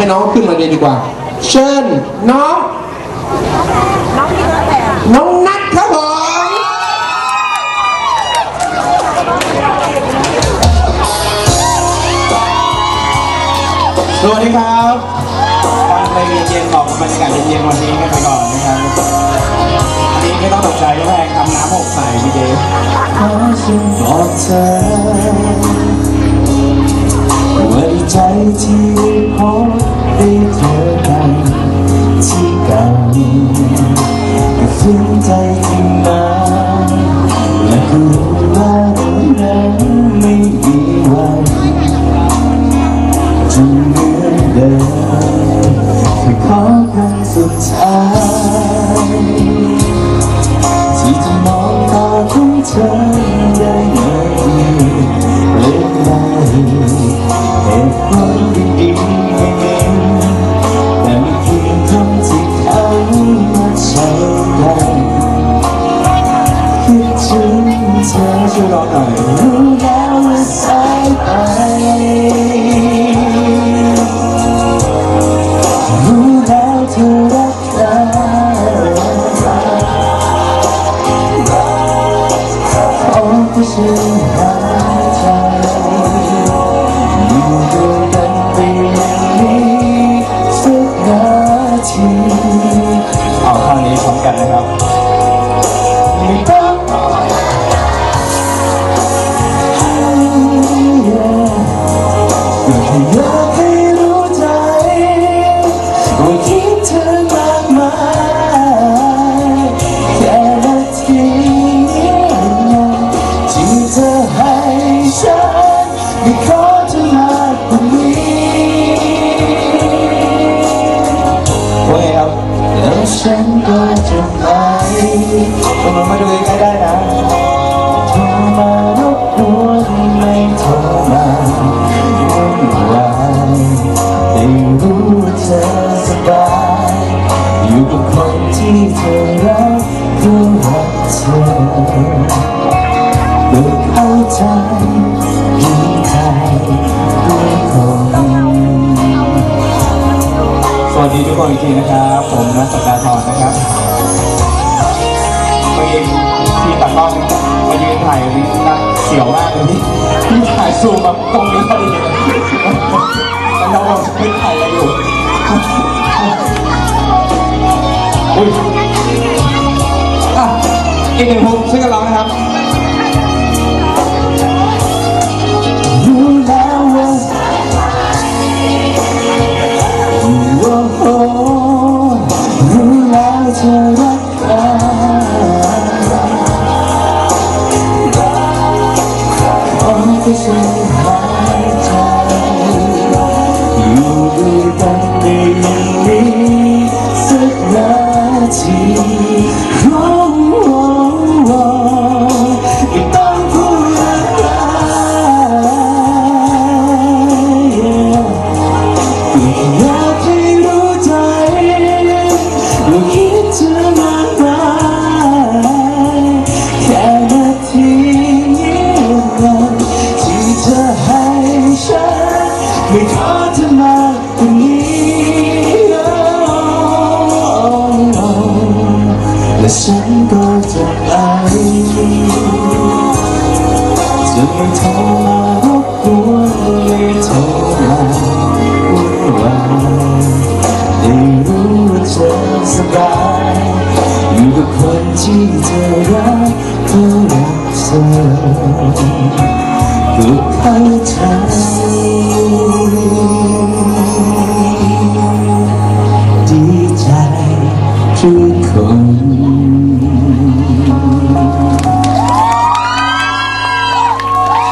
ให้น้องขึ้นมาเรียนดีกว่า เชิญน้อง น้องนัทครับผมสวัสดีครับฟังเพลงเย็นๆบอกบรรยากาศเย็นๆวันนี้กันไปก่อนนะครับอันนี้ไม่ต้องตกใจแพงทำน้ำหกใส่พี่เดฟขอฉันบอกเธอ ที่พบได้เจอกันที่เก่าก็ฟื้นใจขึ้นมาและก็รู้ว่าเรานั้นไม่มีวันจะเหมือนเดิมแค่ขอครั้งสุดท้ายที่จะมองตาของเธอ เสียวมากเลยพี่พี่ถ่ายซูมแบบตรงนี้พอดีเลยแล้วเราแบบไม่ถ่ายอะไรอยู่อุ้ยอะอีกหนึ่งพุกช่วยกันร้องนะครับ ด ที่เธอรักก็รักเธอก็เข้าใจดีใจทุกคน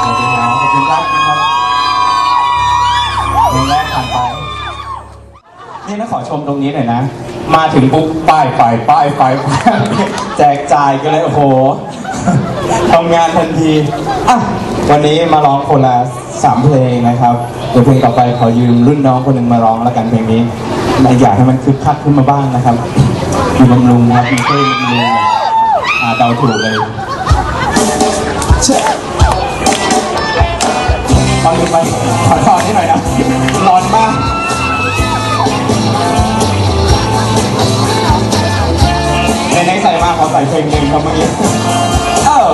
สวัสดีครับขอรับครับเพลงผ่านไปนี่นะขอชมตรงนี้หน่อยนะ มาถึงปุ๊บป้ายไฟป้ายไฟป้ายแจกจ่ายกันเลยโอ้โหทำงานทันทีอะวันนี้มาร้องคนละสามเพลงนะครับเดี๋ยวเพลงต่อไปขอยืมรุ่นน้องคนหนึ่งมาร้องแล้วกันเพลงนี้อยากให้มันคึกคักขึ้นมาบ้างนะครับมีบำรุงครับมีเต้นบำรุงอ่าเดาถูกเลยเช่ขอลืมไป มื่อกี้เออ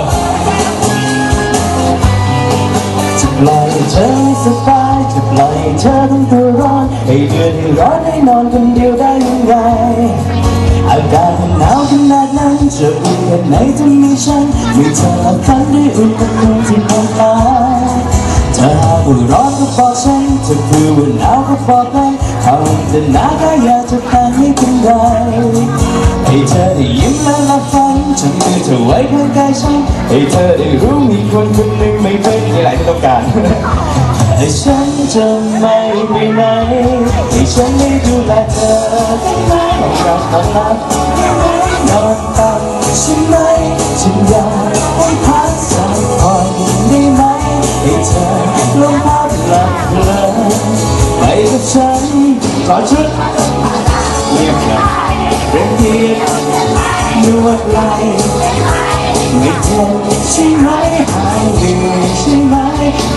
จะปล่อยเธอสบายจะปล่อยเธอต้องตัวร้อนให้เดือดให้ร้อนให้นอนคนเดียวได้ยังไงอากาศหนาวขนาดนั้นจะอุ่นแค่ไหนจะมีฉันมีเธอละครั้งได้อุ่นกับเธที่ผ่านมาถ้าหากว่าร้อนก็บอกฉันถ้าคือว่าหนาวก็บอกกันเขาจะหนาวก็อยากจะแต่งให้เป็นไร ให้เธอได้ยิ้มและหลับฝันฉันมือเธอไว้ข้างกายฉันให้เธอได้รู้มีคนคนหนึ่งไม่เป็นอะไรที่ต้องการให้ฉันจะไม่ไปไหนให้ฉันได้ดูแลเธอได้ไหมกับตอนรับนอนตับใช่ไหมฉันอยากให้พักสักผ่อนได้ไหมให้เธอลงพักหลับเลินไปกับฉันขอชุดเงียบนะเรียบเรียบนวดไหล่ไม่เจ็บใช่ไหมหายเหนื่อช่ไหมที่ปวด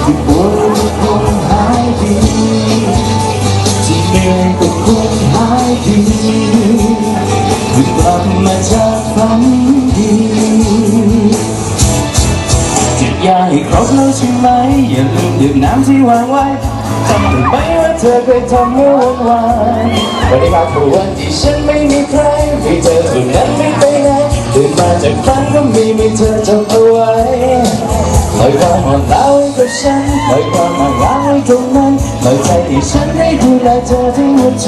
ก็คงหายดีที่เหนื่อยก็คงหายดีเพิ่งกลับมาจากฝันดีจิตยาให้ครบแล้ว เธอเคยทำเมื่อวันวานวันนี้ครับคือวันที่ฉันไม่มีใครไม่เจอคนนั้นไม่ไปไหนตื่นมาจากฝันก็มีมีเธอจำเอาไว้ปล่อยความอ่อนล้าไว้กับฉันปล่อยความอ่อนล้าไว้ตรงนั้นปล่อยใจที่ฉันได้ดูแลเธอทั้งหัวใจ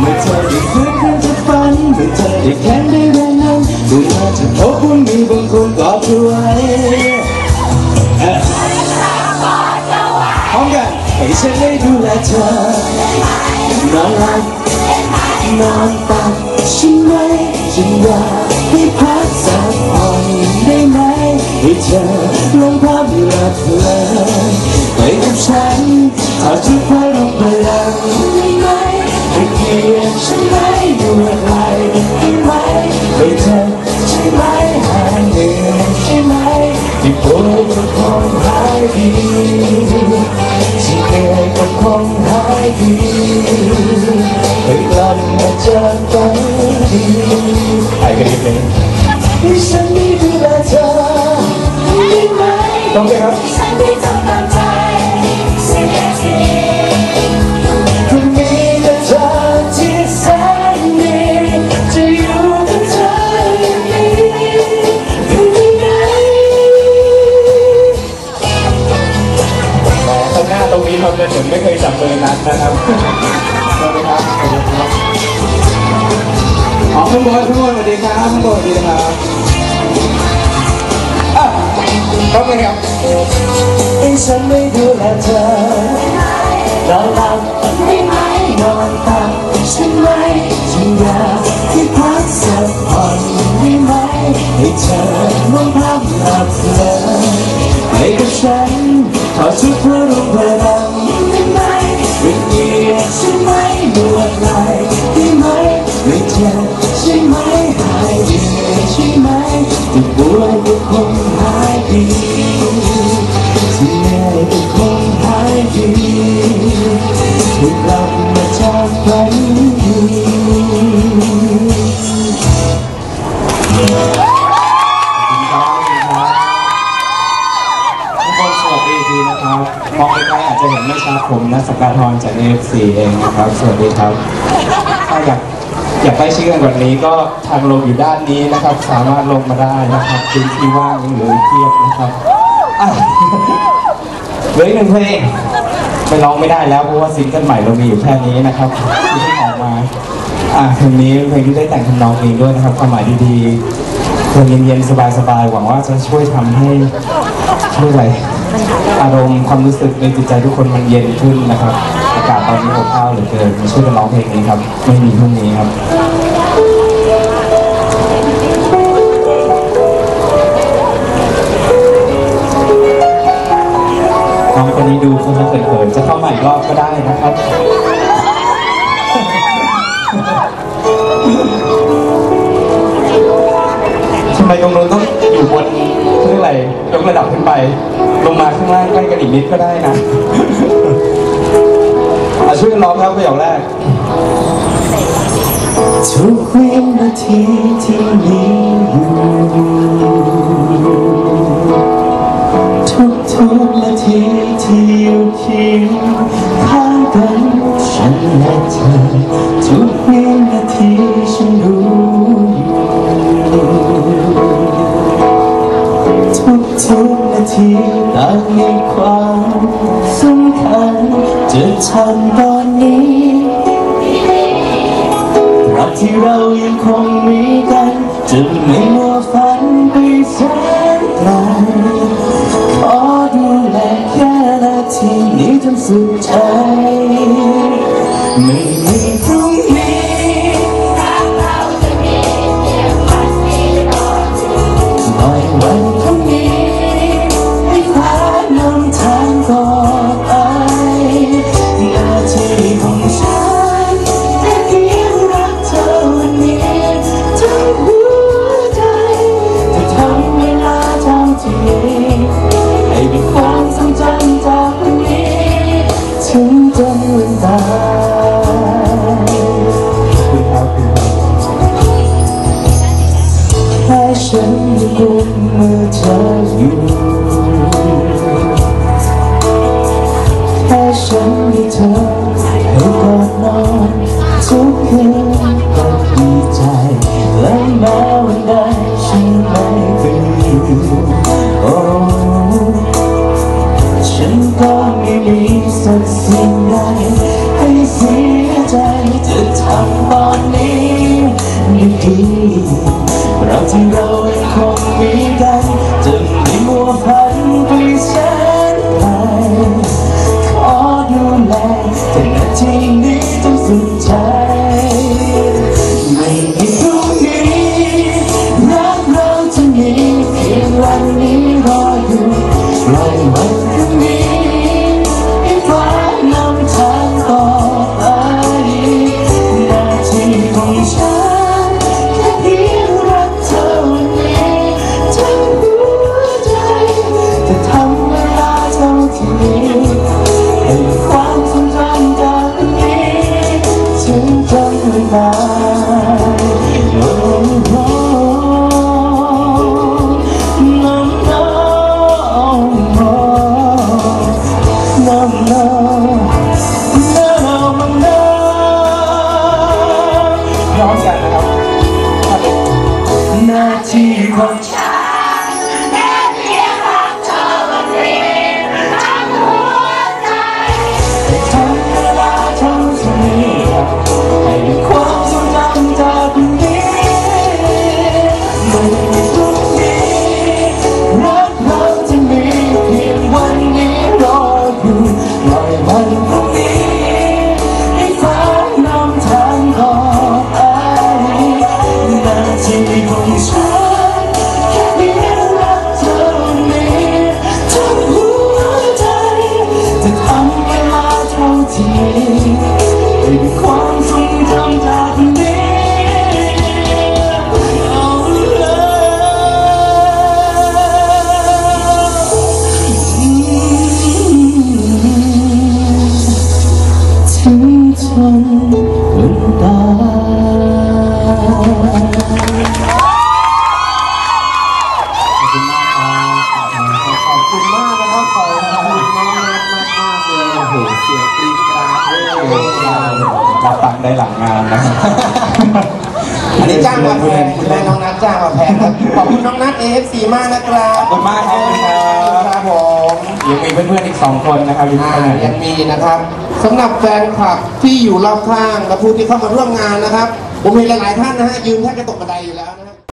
เมื่อเธอได้ฟื้นขึ้นจากฝันเมื่อเธอได้แข็งได้แรงนั้นเมื่อเธอจะพบว่ามีบางคนกอดเธอไว้ ให้ฉันได้ดูแลเธอนอนหลับนอนตับใช่ไหมฉันอยากให้พักสักผ่อนได้ไหมให้เธอลงภาพหลับเลินไปกับฉันถ้าทุกข์ให้ลงพลังได้ไหมให้เกียรติใช่ไหมดูอะไรได้ไหมให้เธอใช่ไหม ดีให้กลับมาเจอกันดีไอ้กันอีกเพลงให้ฉันมีดูแลเธอได้ไหมต้องไหมครับ เหมือนไม่เคยจับมือนัดนนะครับสวัสดีครับสวัสดีครับอ๋อข้างบนข้างบนสวัสดีครับข้างบนสวัสดีครับต้องเลยครับให้ฉันได้ดูแลเธอนอนหลับได้ไหมนอนตับใช่ไหมฉันอยากให้พักสักผ่อนได้ไหมให้เธอมองภาพหลับเลินไปกับฉันขอชุดเพื่อรูปพลัง ไหม จะเห็นไม่ชัดผมนะสกาทรจาก AFC เองนะครับ สวัสดีครับ ถ้าอยากอยากใกล้ชิดกันกว่านี้ก็ทางลงอยู่ด้านนี้นะครับ สามารถลงมาได้นะครับพื้นที่ว่างยังเหลืออีกเพียบนะครับอะเหลืออีกหนึ่งเพลงไม่ร้องไม่ได้แล้วเพราะว่าซิงเกิลใหม่เรามีอยู่แค่นี้นะครับที่เพิ่งออกมาอะเพลงนี้เพลงที่ได้แต่งทำนองเองด้วยนะครับความหมายดีๆเพลงเย็นๆสบายๆหวังว่าจะช่วยทำให้ช่วยอะไร อารมณ์ความรู้สึกในจิตใจทุกคนมันเย็นขึ้นนะครับ อากาศตอนนี้อบอ้าวเหลือเกินมาช่วยกันร้องเพลงนี้ครับ ไม่มีพรุ่งนี้ครับน้องคนนี้ดูเขาจะเขินๆจะเข้าใหม่รอบก็ได้นะครับำไมตรงนู้นต้องอยู่บนเรื่องอะไรยกระดับขึ้นไป ลงมาข้างล่างใกล้กันอีกนิดก็ได้นะอะช่วยกันร้องครับประโยคแรกทุกวินาทีที่มีอยู่ทุกทุกนาทีทที่อยู่เคียงข้างกันฉันและเธอทุกวินาที ทำตอนนี้รักที่เรายังคงมีกันจะไม่มัวฝันไปแสนไกลขอดูแลแค่นาทีนี้จนสุดใจไม่มี เราจะมีเพียงวันนี้รออยู่ปล่อยวั จะทำเวลาเท่าที่มีให้มีความทรงจำจากวันนี้เอาเลยถึงจนวันตา หเสียงกรี๊ดกราดเลยเราฟังได้หลังงานนะครับ อันนี้จ้างมาแพงใช่ไหมน้องนัทจ้างมาแพงครับขอบคุณน้องนัท AFC มากนะครับขอบคุณมากครับครับผมยังมีเพื่อนๆอีกสองคนนะครับอยู่อ่าข้างในยังมีนะครับสำหรับแฟนคลับที่อยู่รอบข้างและผู้ที่เข้ามาร่วมงานนะครับ ผมเห็นหลายๆท่านนะฮะยืนแทบจะตกกระไดอยู่แล้วนะ